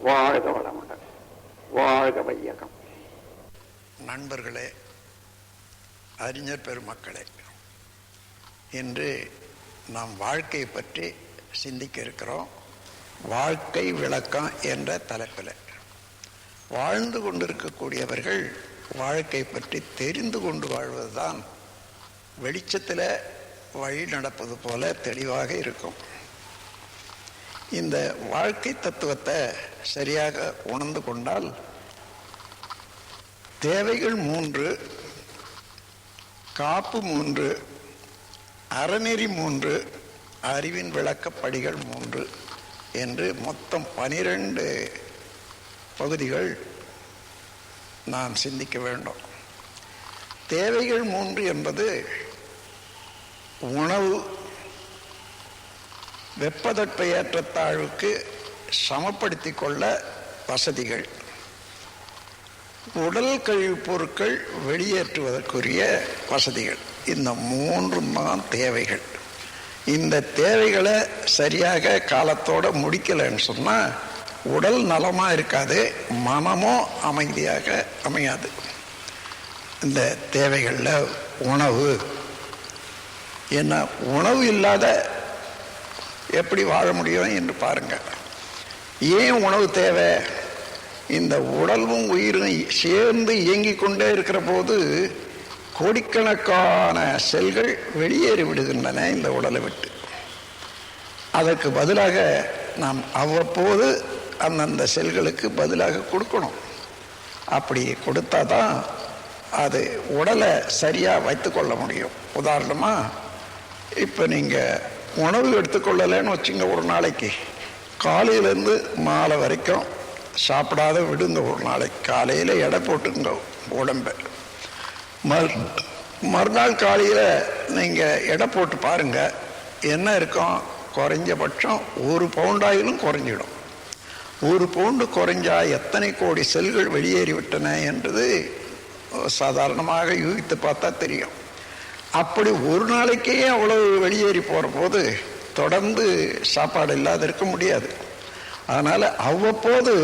வாழ்க வளமுடன். வாழ்க வையகம். நண்பர்களே அறிஞர் பெருமக்களே இன்று நாம் வாழ்க்கை பற்றி சிந்திக்க இருக்கிறோம். வாழ்க்கை விளக்கம் என்ற தலைப்பில். வாழ்ந்து கொண்டிருக்கக்கூடியவர்கள் வாழ்க்கை பற்றி தெரிந்து கொண்டு வாழ்வதுதான் வெளிச்சத்தில் வழி நடப்பது போல தெளிவாக இருக்கும். இந்த வாழ்க்கை தத்துவத்தை சரியாக உணர்ந்து கொண்டால் தேவைகள் மூன்று காப்பு மூன்று அறநெறி மூன்று அறிவின் விளக்கப்படிகள் மூன்று என்று மொத்தம் பனிரெண்டு பகுதிகள் நாம் சிந்திக்க வேண்டும். தேவைகள் மூன்று என்பது உணவு வெப்பதட்ப ஏற்றத்தாழ்வுக்கு சமப்படுத்தி கொள்ள வசதிகள். உடல் கழிவுப் பொருட்கள் வெளியேற்றுவதற்குரிய வசதிகள். இந்த மூன்றும் தான் தேவைகள். இந்த தேவைகளை சரியாக காலத்தோடு முடிக்கலைன்னு சொன்னால் உடல் நலமாக இருக்காது மனமும் அமைதியாக அமையாது. இந்த தேவைகளில் உணவு. ஏன்னா உணவு இல்லாத எப்படி வாழ முடியும் என்று பாருங்க. ஏன் உணவு தேவை? இந்த உடலும் உயிரும் சேர்ந்து இயங்கிக் கொண்டே இருக்கிற போது கோடிக்கணக்கான செல்கள் வெளியேறி விடுகின்றன இந்த உடலை விட்டு. அதற்கு பதிலாக நாம் அவ்வப்போது அந்தந்த செல்களுக்கு பதிலாக கொடுக்கணும். அப்படி கொடுத்தா தான் அது உடலை சரியாக வைத்துக்கொள்ள முடியும். உதாரணமாக இப்போ நீங்கள் உணவு எடுத்துக்கொள்ளலைன்னு வச்சுங்க ஒரு நாளைக்கு. காலையிலேருந்து மாலை வரைக்கும் சாப்பிடாத விடுங்க ஒரு நாளைக்கு. காலையில் எடை போட்டுங்க உடம்பை. மறு மறுநாள் காலையில் நீங்கள் எடை போட்டு பாருங்கள் என்ன இருக்கும்? குறைஞ்சபட்சம் ஒரு பவுண்டாயிலும் குறைஞ்சிடும். ஒரு பவுண்டு குறைஞ்சா எத்தனை கோடி செல்கள் வெளியேறிவிட்டன என்றது சாதாரணமாக யூகித்து பார்த்தா தெரியும். அப்படி ஒரு நாளைக்கே அவ்வளவு வெளியேறி போகிற போது தொடர்ந்து சாப்பாடு இல்லாத இருக்க முடியாது. அதனால் அவ்வப்போது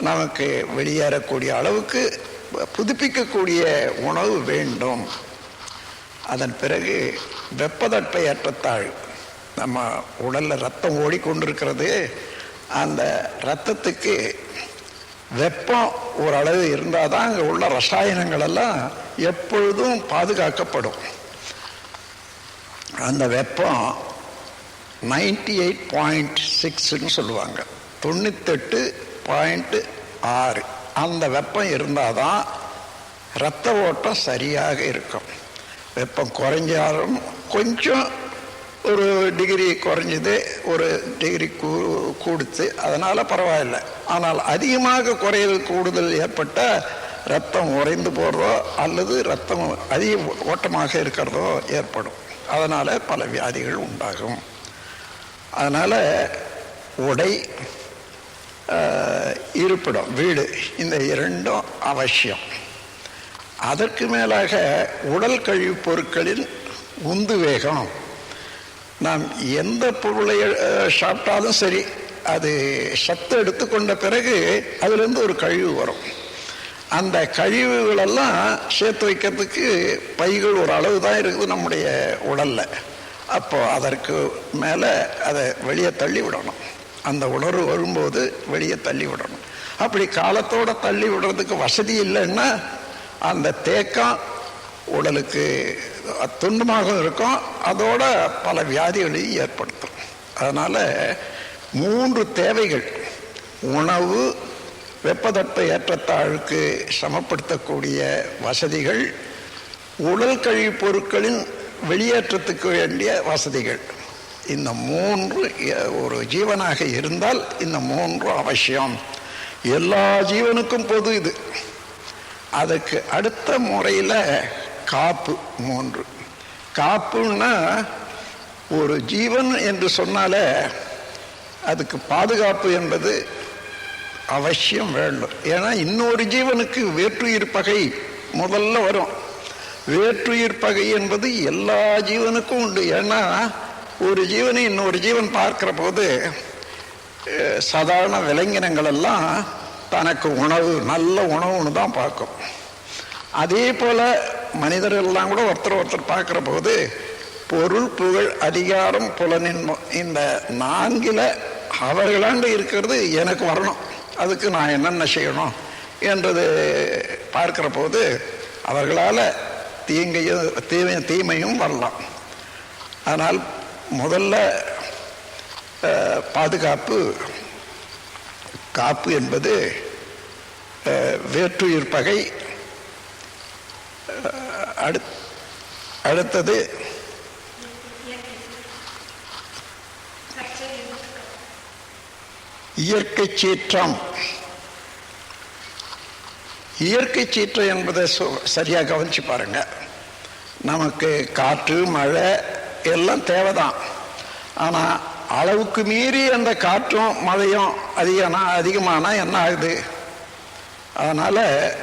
நமக்கு வெளியேறக்கூடிய அளவுக்கு புதுப்பிக்கக்கூடிய உணவு வேண்டும். அதன் பிறகு வெப்பதட்ப ஏற்றத்தாழ் நம்ம உடலில் ரத்தம் ஓடிக்கொண்டிருக்கிறது. அந்த ரத்தத்துக்கு வெப்பம் ஓரளவு இருந்தால் தான் அங்கே உள்ள ரசாயனங்கள் எல்லாம் எப்பொழுதும் பாதுகாக்கப்படும். அந்த வெப்பம் நைன்டி எயிட் பாயிண்ட் சிக்ஸ்ன்னு சொல்லுவாங்க. தொண்ணூத்தெட்டு பாயிண்ட் ஆறு. அந்த வெப்பம் இருந்தால் தான் இரத்த ஓட்டம் சரியாக இருக்கும். வெப்பம் குறைஞ்சாலும் கொஞ்சம் ஒரு டிகிரி குறைஞ்சது ஒரு டிகிரி கூ கூடுத்து அதனால் பரவாயில்லை. ஆனால் அதிகமாக குறையல் கூடுதல் ஏற்பட்ட ரத்தம் உறைந்து போகிறதோ அல்லது ரத்தம் அதிக ஓட்டமாக இருக்கிறதோ ஏற்படும். அதனால் பல வியாதிகள் உண்டாகும். அதனால் உடை இருப்பிடம் வீடு இந்த இரண்டும் அவசியம். அதற்கு மேலாக உடல் கழிவுப் பொருட்களின் உந்து வேகம். நாம் எந்த பொருளை சாப்பிட்டாலும் சரி அது சத்து எடுத்துக்கொண்ட பிறகு அதுலேருந்து ஒரு கழிவு வரும். அந்த கழிவுகளெல்லாம் சேர்த்து வைக்கிறதுக்கு பைகள் ஒரு அளவு தான் இருக்குது நம்முடைய உடலில். அப்போ அதற்கு மேலே அதை வெளியே தள்ளி விடணும். அந்த உணர்வு வரும்போது வெளியே தள்ளி விடணும். அப்படி காலத்தோடு தள்ளி விடுறதுக்கு வசதி இல்லைன்னா அந்த தேக்கம் உடலுக்கு துன்பமாக இருக்கும். அதோட பல வியாதிகளையும் ஏற்படுத்தும். அதனால் மூன்று தேவைகள். உணவு வெப்பதட்ப ஏற்றத்தாழ்வுக்கு சமப்படுத்தக்கூடிய வசதிகள் உடல் கழிவு பொருட்களின் வெளியேற்றத்துக்கு வேண்டிய வசதிகள். இந்த மூன்று ஒரு ஜீவனாக இருந்தால் இந்த மூன்று அவசியம். எல்லா ஜீவனுக்கும் பொது இது. அதுக்கு அடுத்த முறையில் காப்பு மூன்று. காப்புன்னா ஒரு ஜீவன் என்று சொன்னாலே அதுக்கு பாதுகாப்பு என்பது அவசியம் வேண்டும். ஏன்னா இன்னொரு ஜீவனுக்கு வேற்றுயிர் பகை முதல்ல வரும். வேற்றுயிர் பகை என்பது எல்லா ஜீவனுக்கும் உண்டு. ஏன்னா ஒரு ஜீவனை இன்னொரு ஜீவன் பார்க்கிற போது சாதாரண விலங்கினங்கள் எல்லாம் தனக்கு உணவு நல்ல உணவுன்னு தான் பார்க்கும். அதே போல மனிதர்கள்லாம் கூட ஒருத்தர் ஒருத்தர் பார்க்குற போது பொருள் புகழ் அதிகாரம் புலனின்மம் இந்த நான்கில அவர்களாண்டு இருக்கிறது எனக்கு வரணும். அதுக்கு நான் என்னென்ன செய்யணும் என்றது பார்க்கிற போது அவர்களால் தீங்கையும் தீமை தீமையும் வரலாம். ஆனால் முதல்ல பாதுகாப்பு காப்பு என்பது வேற்றுயிர் பகை அடுத்- அடுத்தது இயற்கை சீற்றம். இயற்கை சீற்றம் என்பதை சரியாக கவனிச்சு பாருங்க. நமக்கு காற்று மழை எல்லாம் தேவைதான். ஆனால் அளவுக்கு மீறி அந்த காற்றும் மழையும் அதிகனா அதிகமானா என்ன ஆகுது? அதனால்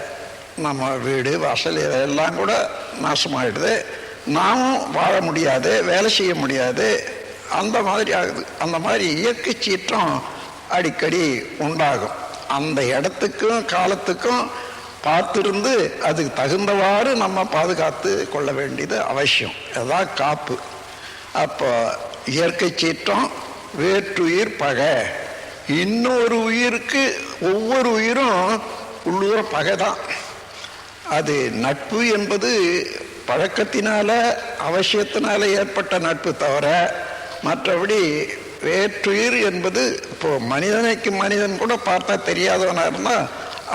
நம்ம வீடு வாசல் இதெல்லாம் கூட நாசமாயிடுது. நாமும் வாழ முடியாது வேலை செய்ய முடியாது. அந்த மாதிரி ஆகுது. அந்த மாதிரி இயற்கை சீற்றம் அடிக்கடி உண்டாகும். அந்த இடத்துக்கும் காலத்துக்கும் பார்த்துருந்து அதுக்கு தகுந்தவாறு நம்ம பாதுகாத்து கொள்ள வேண்டியது அவசியம். அதுதான் காப்பு. அப்போ இயற்கை சீற்றம் வேற்றுயிர் பகை. இன்னொரு உயிருக்கு ஒவ்வொரு உயிரும் உள்ளூர பகை தான். அது நட்பு என்பது பழக்கத்தினால அவசியத்தினால ஏற்பட்ட நட்பு தவிர மற்றபடி வேற்றுயிர் என்பது இப்போ மனிதனைக்கு மனிதன் கூட பார்த்தா தெரியாதவனா இருந்தால்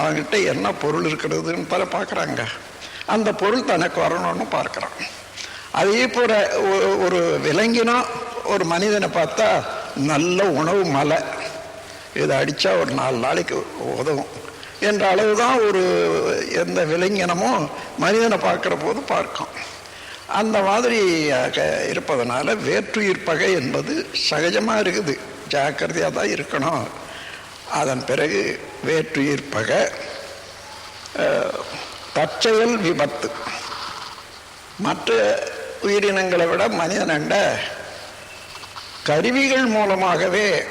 அவன்கிட்ட என்ன பொருள் இருக்கிறதுன்னு தர பார்க்குறாங்க. அந்த பொருள் தனக்கு வரணும்னு பார்க்குறான். அதே போல் ஒரு விலங்கினம் ஒரு மனிதனை பார்த்தா நல்ல உணவு மலை இதை அடித்தா ஒரு நாலு நாளைக்கு உதவும். என்ற அளவு தான் ஒரு எந்த விலங்கினமும் மனிதனை பார்க்குற போது பார்க்கும். அந்த மாதிரி இருப்பதனால வேற்றுயிர் பகை என்பது சகஜமாக இருக்குது. ஜாக்கிரதையாக தான் இருக்கணும். அதன் பிறகு வேற்றுயிர் பகை தற்செயல் விபத்து. மற்ற உயிரினங்களை விட மனிதனண்ட கருவிகள் மூலமாகவே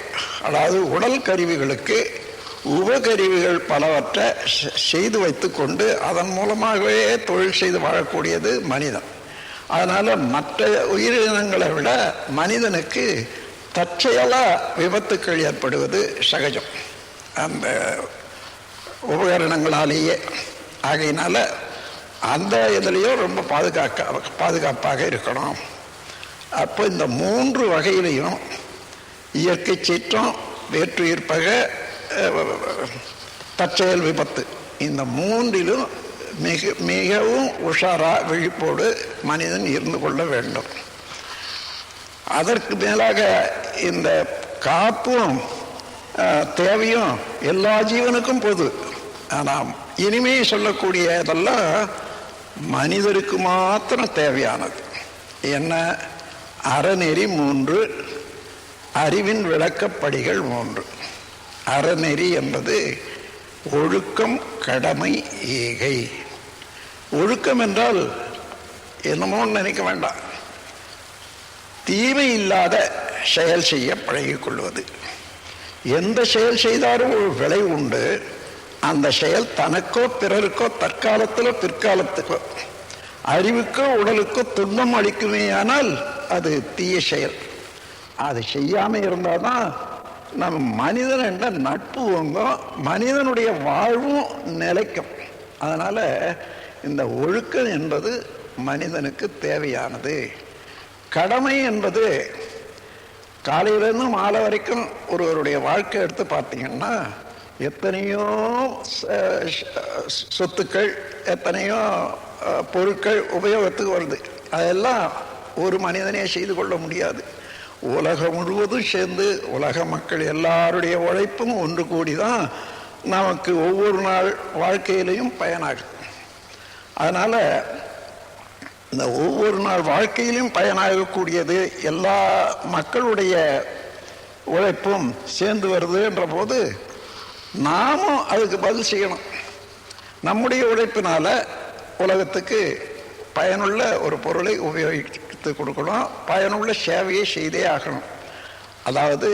அதாவது உடல் கருவிகளுக்கு உபகருவிகள் பலவற்றை செ- செய்து வைத்துக்கொண்டு அதன் மூலமாகவே தொழில் செய்து வாழக்கூடியது மனிதன். அதனால் மற்ற உயிரினங்களை விட மனிதனுக்கு தற்செயலாக விபத்துக்கள் ஏற்படுவது சகஜம். அந்த உபகரணங்களாலேயே. ஆகையினால அந்த இதுலேயும் ரொம்ப பாதுகாக்க பாதுகாப்பாக இருக்கணும். அப்போ இந்த மூன்று வகையிலையும் இயற்கை சீற்றம் வேற்றுயிர்ப்பக தற்செயல் விபத்து இந்த மூன்றிலும் மிக மிகவும் உஷாராக விழிப்போடு மனிதன் இருந்து கொள்ள வேண்டும். அதற்கு மேலாக இந்த காப்பும் தேவையும் எல்லா ஜீவனுக்கும் பொது. ஆனால் இனிமே சொல்லக்கூடியதெல்லாம் மனிதருக்கு மாத்திரம் தேவையானது. என்ன? அறநெறி மூன்று அறிவின் விளக்கப்படிகள் மூன்று. அறநெறி என்பது ஒழுக்கம் கடமை ஈகை ஒழுக்கம் என்றால் என்னமோ நினைக்க வேண்டாம். தீமை இல்லாத செயல் செய்ய பழகிக்கொள்வது எந்த செயல் செய்தாலும் ஒரு விளை உண்டு. அந்த செயல் தனக்கோ பிறருக்கோ தற்காலத்திலோ பிற்காலத்துக்கோ அறிவுக்கோ உடலுக்கோ துன்பம் அளிக்குமேயானால் அது தீய செயல். அது செய்யாமல் இருந்தால் தான் நம்ம மனிதன் என்ற நட்பு வாங்கும் மனிதனுடைய வாழ்வும் நிலைக்கும். அதனால் இந்த ஒழுக்கம் என்பது மனிதனுக்கு தேவையானது. கடமை என்பது காலையிலேருந்து மாலை வரைக்கும் ஒருவருடைய வாழ்க்கை எடுத்து பார்த்தீங்கன்னா எத்தனையோ சொத்துக்கள் எத்தனையோ பொருட்கள் உபயோகத்துக்கு வருது. அதெல்லாம் ஒரு மனிதனே செய்து கொள்ள முடியாது. உலகம் முழுவதும் சேர்ந்து உலக மக்கள் எல்லாருடைய உழைப்பும் ஒன்று கூடி தான் நமக்கு ஒவ்வொரு நாள் வாழ்க்கையிலையும் பயனாகுது அதனால் இந்த ஒவ்வொரு நாள் வாழ்க்கையிலும் பயனாகக்கூடியது எல்லா மக்களுடைய உழைப்பும் சேர்ந்து வருதுன்ற போது நாமும் அதுக்கு பதில் செய்யணும். நம்முடைய உழைப்பினால் உலகத்துக்கு பயனுள்ள ஒரு பொருளை உபயோகித்து கொடுக்கணும். பயனுள்ள சேவையை செய்தே ஆகணும். அதாவது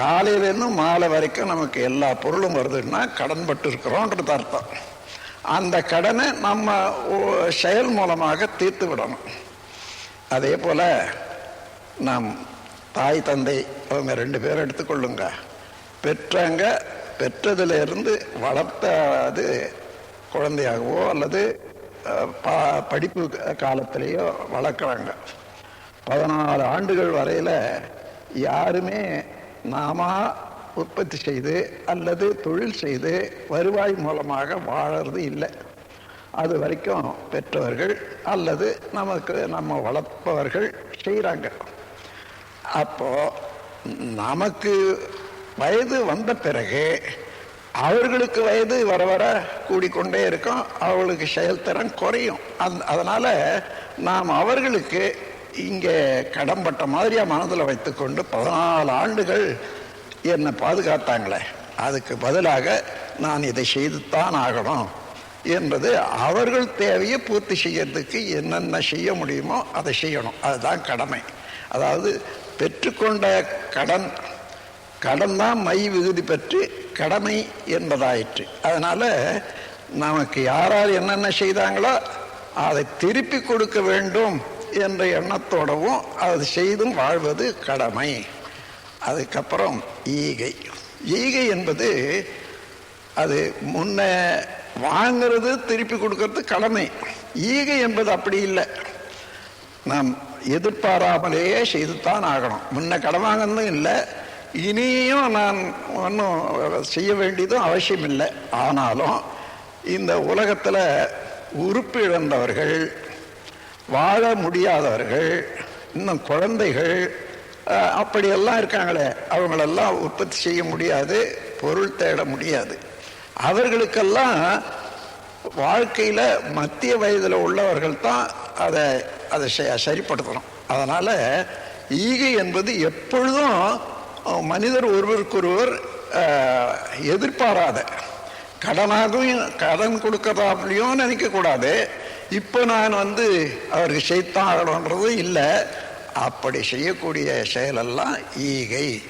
காலையிலேருந்து மாலை வரைக்கும் நமக்கு எல்லா பொருளும் வருதுன்னா கடன்பட்டு இருக்கிறோன்றது அர்த்தம். அந்த கடனை நம்ம ஓ- செயல் மூலமாக தீர்த்து விடணும். அதே போல் நாம் தாய் தந்தை அவங்க ரெண்டு பேரும் எடுத்துக்கொள்ளுங்க. பெற்றவங்க பெற்றதிலிருந்து வளர்த்த அது குழந்தையாகவோ அல்லது ப- படிப்பு காலத்திலேயோ வளர்க்குறாங்க. பதினாலு ஆண்டுகள் வரையில் யாருமே நாம உற்பத்தி செய்து அல்லது தொழில் செய்து வருவாய் மூலமாக வாழறது இல்லை. அது வரைக்கும் பெற்றவர்கள் அல்லது நமக்கு நம்ம வளர்ப்பவர்கள் செய்கிறாங்க அப்போது நமக்கு வயது வந்த பிறகு அவர்களுக்கு வயது வர வர கூடிக்கொண்டே இருக்கும். அவர்களுக்கு செயல்திறன் குறையும். அந் அதனால் நாம் அவர்களுக்கு இங்கே கடம்பட்ட மாதிரியாக மனதில் வைத்துக்கொண்டு பதினாலு ஆண்டுகள் என்னை பாதுகாத்தாங்களே. அதுக்கு பதிலாக நான் இதை செய்துத்தான் ஆகணும் என்பது அவர்கள் தேவையை பூர்த்தி செய்யறதுக்கு என்னென்ன செய்ய முடியுமோ அதை செய்யணும். அதுதான் கடமை. அதாவது பெற்றுக்கொண்ட கடன் கடன் தான் மை விகுதி பெற்று கடமை என்பதாயிற்று. அதனால் நமக்கு யார் யார் என்னென்ன செய்தாங்களோ அதை திருப்பி கொடுக்க வேண்டும் என்ற எண்ணத்தோடவும் அது செய்தும் வாழ்வது கடமை. அதுக்கப்புறம் ஈகை. ஈகை என்பது அது முன்ன வாங்கிறது திருப்பி கொடுக்கறது கடமை. ஈகை என்பது அப்படி இல்லை. நாம் எதிர்பாராமலேயே செய்துத்தான் ஆகணும். முன்ன கடன் வாங்கணும் இல்லை. இனியும் நான் ஒன்றும் செய்ய வேண்டியதும் அவசியம் இல்லை. ஆனாலும் இந்த உலகத்தில் உறுப்பு இழந்தவர்கள் வாழ முடியாதவர்கள் இன்னும் குழந்தைகள் அப்படியெல்லாம் இருக்காங்களே அவங்களெல்லாம் உற்பத்தி செய்ய முடியாது பொருள் தேட முடியாது. அவர்களுக்கெல்லாம் வாழ்க்கையில் மத்திய வயதில் உள்ளவர்கள் தான் அதை அதை ச- சரிப்படுத்தணும். அதனால் ஈகை என்பது எப்பொழுதும் மனிதர் ஒருவருக்கொருவர் எதிர்பாராத. கடனாகவும் கடன் கொடுக்கறதாப்லையும் நினைக்கக்கூடாது. இப்போ நான் வந்து அவருக்கு செய்தான் ஆகணுன்றது இல்லை. அப்படி செய்யக்கூடிய செயலெல்லாம் ஈகை.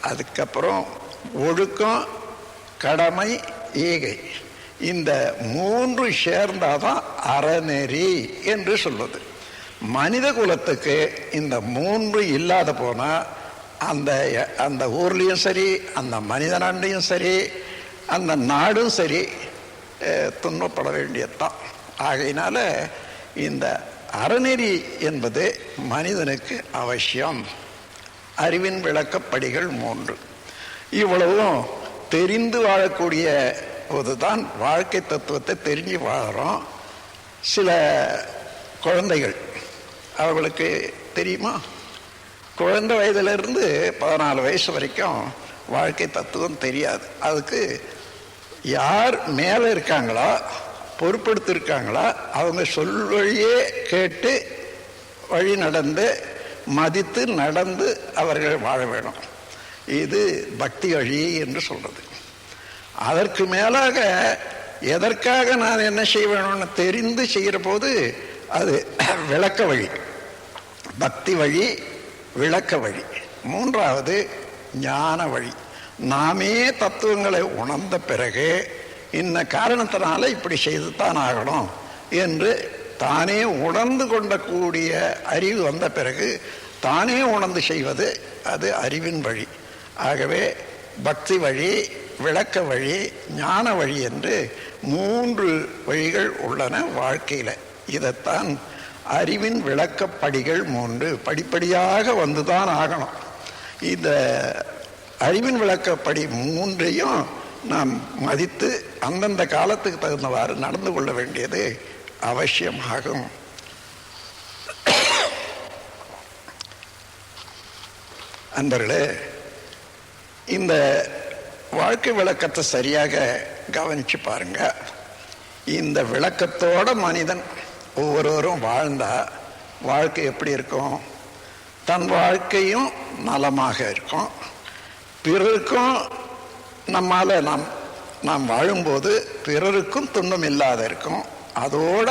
அதுக்கப்புறம் ஒழுக்கம் கடமை ஈகை. இந்த மூன்று சேர்ந்தாதான் அறநெறி என்று சொல்வது மனித குலத்துக்கு இந்த மூன்று இல்லாத போனால் அந்த அந்த ஊர்லேயும் சரி அந்த மனிதனாண்டையும் சரி அந்த நாடும் சரி துன்பப்பட வேண்டியதுதான். ஆகையினால இந்த அறநெறி என்பது மனிதனுக்கு அவசியம். அறிவின் விளக்கப்படிகள் மூன்று. இவ்வளவும் தெரிந்து வாழக்கூடிய போதுதான் வாழ்க்கை தத்துவத்தை தெரிஞ்சு வாழறோம். சில குழந்தைகள் அவர்களுக்கு தெரியுமா? குழந்தை வயதிலிருந்து பதினாலு வயசு வரைக்கும் வாழ்க்கை தத்துவம் தெரியாது. அதுக்கு யார் மேலே இருக்காங்களோ பொறுப்படுத்திருக்காங்களோ அவங்க சொல் வழியே கேட்டு வழி நடந்து மதித்து நடந்து அவர்கள் வாழ வேணும். இது பக்தி வழி என்று சொல்கிறது அதற்கு மேலாக எதற்காக நான் என்ன செய்ய வேணும்னு தெரிந்து செய்கிற போது அது விளக்க வழி. பக்தி வழி விளக்க வழி. மூன்றாவது ஞான வழி. நாமே தத்துவங்களை உணர்ந்த பிறகு இந்த காரணத்தினால இப்படி செய்துத்தான் ஆகணும் என்று தானே உணர்ந்து கொண்டக்கூடிய அறிவு வந்த பிறகு தானே உணர்ந்து செய்வது அது அறிவின் வழி. ஆகவே பக்தி வழி விளக்க வழி ஞான வழி என்று மூன்று வழிகள் உள்ளன வாழ்க்கையில். இதைத்தான் அறிவின் விளக்கப்படிகள் மூன்று படிப்படியாக வந்துதான் ஆகணும். இந்த அறிவின் விளக்கப்படி மூன்றையும் நாம் மதித்து அந்தந்த காலத்துக்கு தகுந்தவாறு நடந்து கொள்ள வேண்டியது அவசியமாகும். அன்பர்களே இந்த வாழ்க்கை விளக்கத்தை சரியாக கவனிச்சு பாருங்க. இந்த விளக்கத்தோட மனிதன் ஒவ்வொருவரும் வாழ்ந்தா வாழ்க்கை எப்படி இருக்கும்? தன் வாழ்க்கையும் நலமாக இருக்கும். பிறருக்கும் நம்மால் நாம் நாம் வாழும்போது பிறருக்கும் துன்பம் இல்லாத இருக்கும் அதோட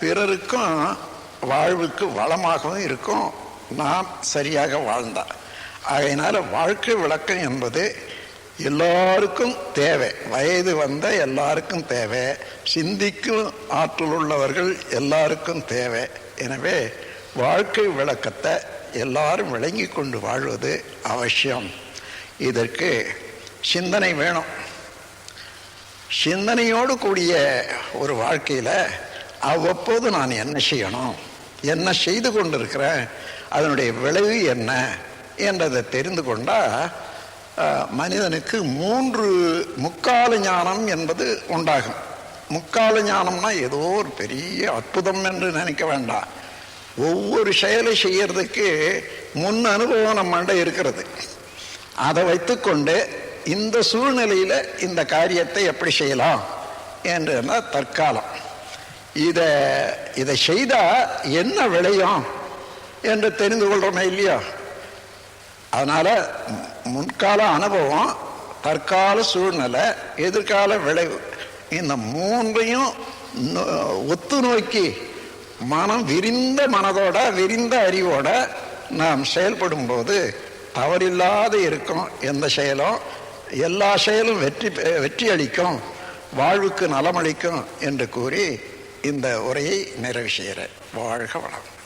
பிறருக்கும் வாழ்வுக்கு வளமாகவும் இருக்கும். நாம் சரியாக வாழ்ந்தா. ஆகையினால் வாழ்க்கை விளக்கம் என்பது எல்லாருக்கும் தேவை. வயது வந்த எல்லாருக்கும் தேவை. சிந்திக்கும் ஆற்றல் உள்ளவர்கள் எல்லாருக்கும் தேவை. எனவே வாழ்க்கை விளக்கத்தை எல்லாரும் விளங்கி கொண்டு வாழ்வது அவசியம். இதற்கு சிந்தனை வேணும். சிந்தனையோடு கூடிய ஒரு வாழ்க்கையில் அவ்வப்போது நான் என்ன செய்யணும் என்ன செய்து கொண்டிருக்கிறேன் அதனுடைய விளைவு என்ன என்றதை தெரிந்து கொண்டால் மனிதனுக்கு மூன்று முக்கால ஞானம் என்பது உண்டாகும். முக்கால ஞானம்னா ஏதோ ஒரு பெரிய அற்புதம் என்று நினைக்க வேண்டாம். ஒவ்வொரு செயலை செய்யறதுக்கு முன் அனுபவம் நம்மண்ட இருக்கிறது. அதை வைத்துக்கொண்டு இந்த சூழ்நிலையில் இந்த காரியத்தை எப்படி செய்யலாம் என்று தற்காலம். இதை இதை செய்தால் என்ன விளையும் என்று தெரிந்து கொள்கிறோமே இல்லையா? அதனால் முன்கால அனுபவம் தற்கால சூழ்நிலை எதிர்கால விளைவு இந்த மூன்றையும் ஒத்து நோக்கி மனம் விரிந்த மனதோட விரிந்த அறிவோட நாம் செயல்படும் போது தவறில்லாத இருக்கும் எந்த செயலும் எல்லா செயலும் வெற்றி பெ- வெற்றி அளிக்கும் வாழ்வுக்கு நலமளிக்கும் என்று கூறி இந்த உரையை நிறைவு செய்கிறேன் வாழ்க வளம்.